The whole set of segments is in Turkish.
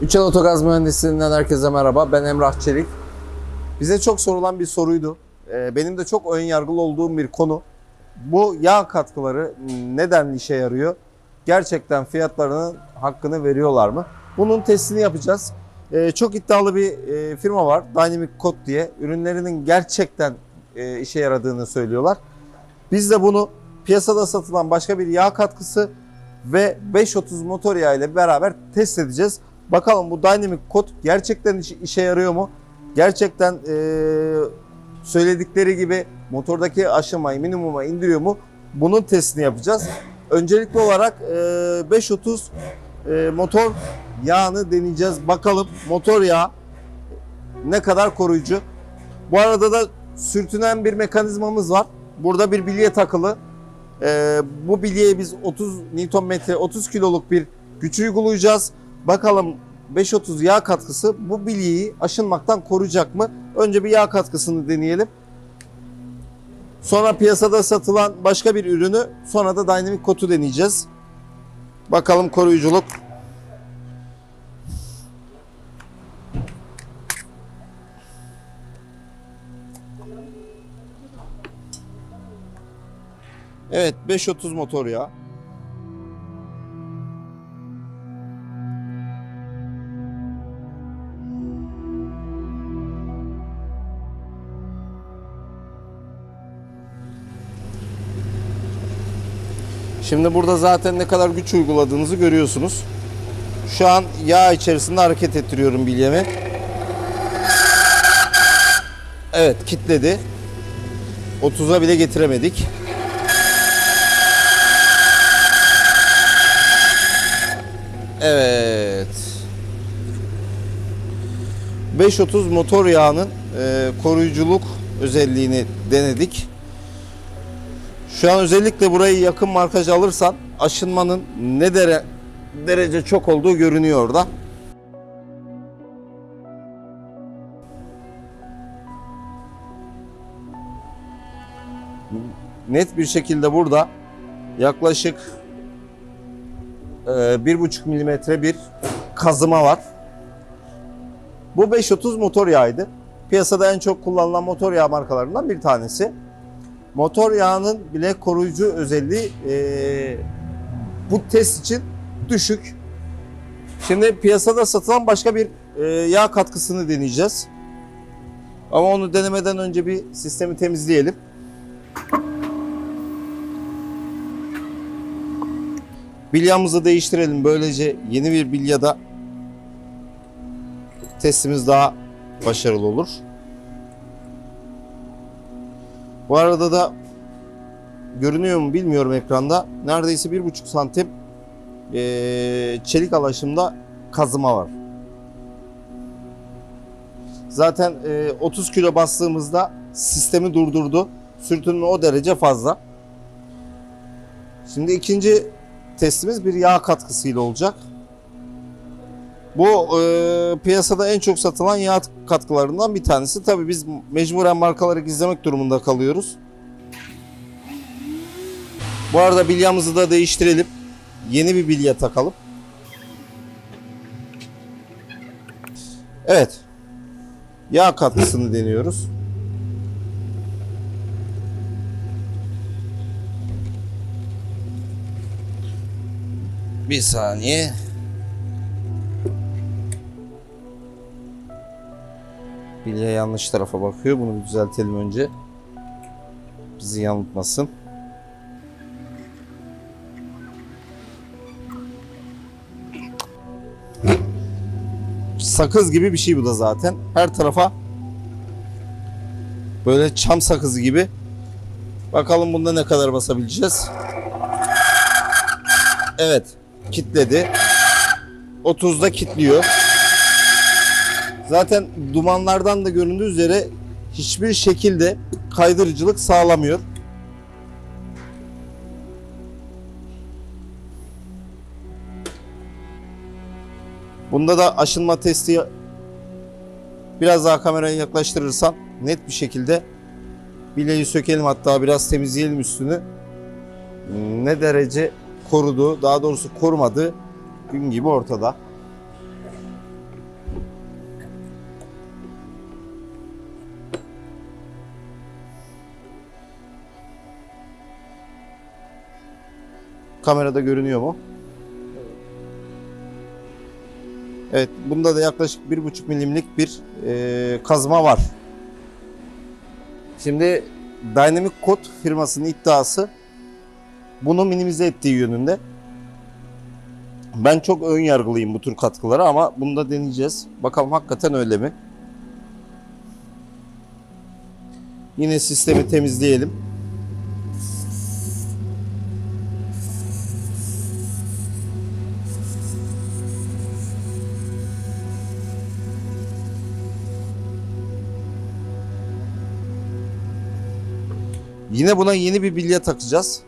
Üçel Otogaz Mühendisliğinden herkese merhaba. Ben Emrah Çelik. Bize çok sorulan bir soruydu. Ee, Benim de çok ön yargılı olduğum bir konu. Bu yağ katkıları neden işe yarıyor? Gerçekten fiyatlarının hakkını veriyorlar mı? Bunun testini yapacağız. Ee, Çok iddialı bir e, firma var. Dynamic Code diye. Ürünlerinin gerçekten e, işe yaradığını söylüyorlar. Biz de bunu piyasada satılan başka bir yağ katkısı ve 530 motor yağı ile beraber test edeceğiz. Bakalım bu Dynamic Code gerçekten iş- işe yarıyor mu? Gerçekten eee, söyledikleri gibi motordaki aşamayı minimuma indiriyor mu? Bunun testini yapacağız. Öncelikli olarak eee, 530 eee, motor yağını deneyeceğiz. Bakalım motor yağı ne kadar koruyucu. Bu arada da sürtünen bir mekanizmamız var. Burada bir bilye takılı. Ee, bu bilyeye biz 30 Nm, 30 kiloluk bir güç uygulayacağız. Bakalım 530 yağ katkısı bu bilyeyi aşınmaktan koruyacak mı? Önce bir yağ katkısını deneyelim. Sonra piyasada satılan başka bir ürünü sonra da Dynamic Coat'u deneyeceğiz. Bakalım koruyuculuk. Evet 530 motor ya. Şimdi burada zaten ne kadar güç uyguladığınızı görüyorsunuz. Şu an yağ içerisinde hareket ettiriyorum bilyemi. Evet kitledi. 30'a bile getiremedik. Evet. 530 motor yağının e, koruyuculuk özelliğini denedik. Şu an özellikle burayı yakın markaj alırsan aşınmanın ne dere, derece çok olduğu görünüyor orada. Net bir şekilde burada yaklaşık bir buçuk milimetre bir kazıma var. Bu 530 motor yağıydı. Piyasada en çok kullanılan motor yağı markalarından bir tanesi. Motor yağının bile koruyucu özelliği e, bu test için düşük. Şimdi piyasada satılan başka bir e, yağ katkısını deneyeceğiz. Ama onu denemeden önce bir sistemi temizleyelim. Bilyamızı değiştirelim. Böylece yeni bir bilyada testimiz daha başarılı olur. Bu arada da görünüyor mu bilmiyorum ekranda. Neredeyse bir buçuk santim eee, çelik alaşımda kazıma var. Zaten eee, 30 kilo bastığımızda sistemi durdurdu. Sürtünme o derece fazla. Şimdi ikinci testimiz bir yağ katkısıyla olacak. Bu e, piyasada en çok satılan yağ katkılarından bir tanesi. Tabii biz mecburen markaları gizlemek durumunda kalıyoruz. Bu arada bilyamızı da değiştirelim. Yeni bir bilye takalım. Evet. Yağ katkısını deniyoruz. Bir saniye. Bilye yanlış tarafa bakıyor. Bunu bir düzeltelim önce. Bizi yanıltmasın. Sakız gibi bir şey bu da zaten. Her tarafa böyle çam sakızı gibi. Bakalım bunda ne kadar basabileceğiz. Evet. Kitledi. 30'da kitliyor. Zaten dumanlardan da göründüğü üzere hiçbir şekilde kaydırıcılık sağlamıyor. Bunda da aşınma testi biraz daha kamerayı yaklaştırırsan net bir şekilde bileği sökelim hatta biraz temizleyelim üstünü. Ne derece korudu, daha doğrusu korumadı gün gibi ortada. Kamerada görünüyor mu? Evet, bunda da yaklaşık 1,5 milimlik bir e, kazma var. Şimdi Dynamic Code firmasının iddiası bunu minimize ettiği yönünde. Ben çok ön yargılıyım bu tür katkılara ama bunu da deneyeceğiz. Bakalım hakikaten öyle mi? Yine sistemi temizleyelim. Yine buna yeni bir bilye takacağız.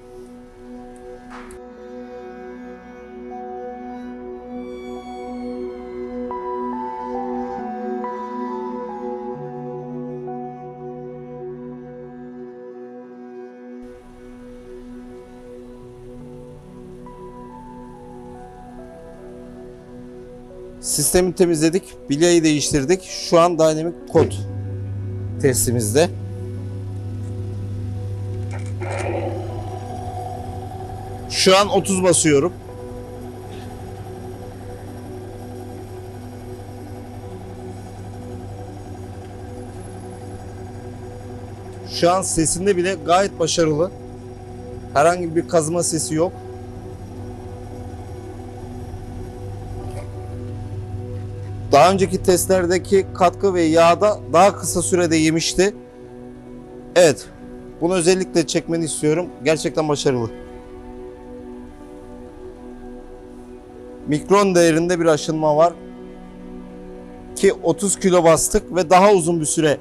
Sistemi temizledik, bilyeyi değiştirdik. Şu an Dynamic Code testimizde. Şu an 30 basıyorum. Şu an sesinde bile gayet başarılı. Herhangi bir kazma sesi yok. Daha önceki testlerdeki katkı ve yağda daha kısa sürede yemişti. Evet. Bunu özellikle çekmeni istiyorum. Gerçekten başarılı. Mikron değerinde bir aşınma var. Ki 30 kilo bastık ve daha uzun bir süre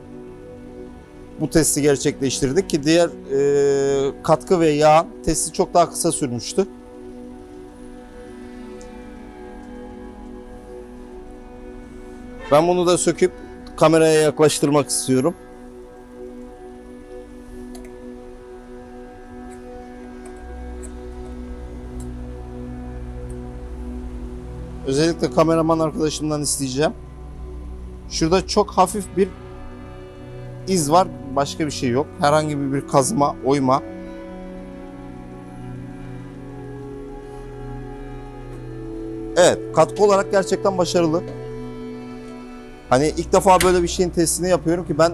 bu testi gerçekleştirdik ki diğer e, katkı ve yağ testi çok daha kısa sürmüştü. Ben bunu da söküp kameraya yaklaştırmak istiyorum. Özellikle kameraman arkadaşımdan isteyeceğim. Şurada çok hafif bir iz var. Başka bir şey yok. Herhangi bir, kazma, oyma. Evet, katkı olarak gerçekten başarılı. Hani ilk defa böyle bir şeyin testini yapıyorum ki ben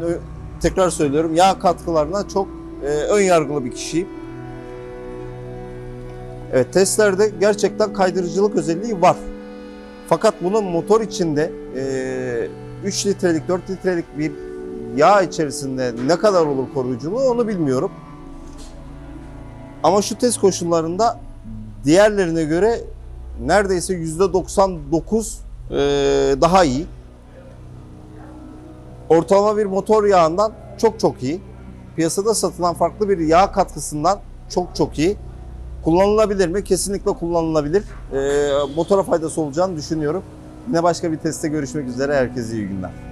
tekrar söylüyorum yağ katkılarına çok e, ön yargılı bir kişiyim. Evet testlerde gerçekten kaydırıcılık özelliği var. Fakat bunun motor içinde e, 3 litrelik 4 litrelik bir yağ içerisinde ne kadar olur koruyuculuğu onu bilmiyorum. Ama şu test koşullarında diğerlerine göre neredeyse %99 e, daha iyi. Ortalama bir motor yağından çok çok iyi. Piyasada satılan farklı bir yağ katkısından çok çok iyi. Kullanılabilir mi? Kesinlikle kullanılabilir. Ee, motora faydası olacağını düşünüyorum. Yine başka bir testte görüşmek üzere. Herkese iyi günler.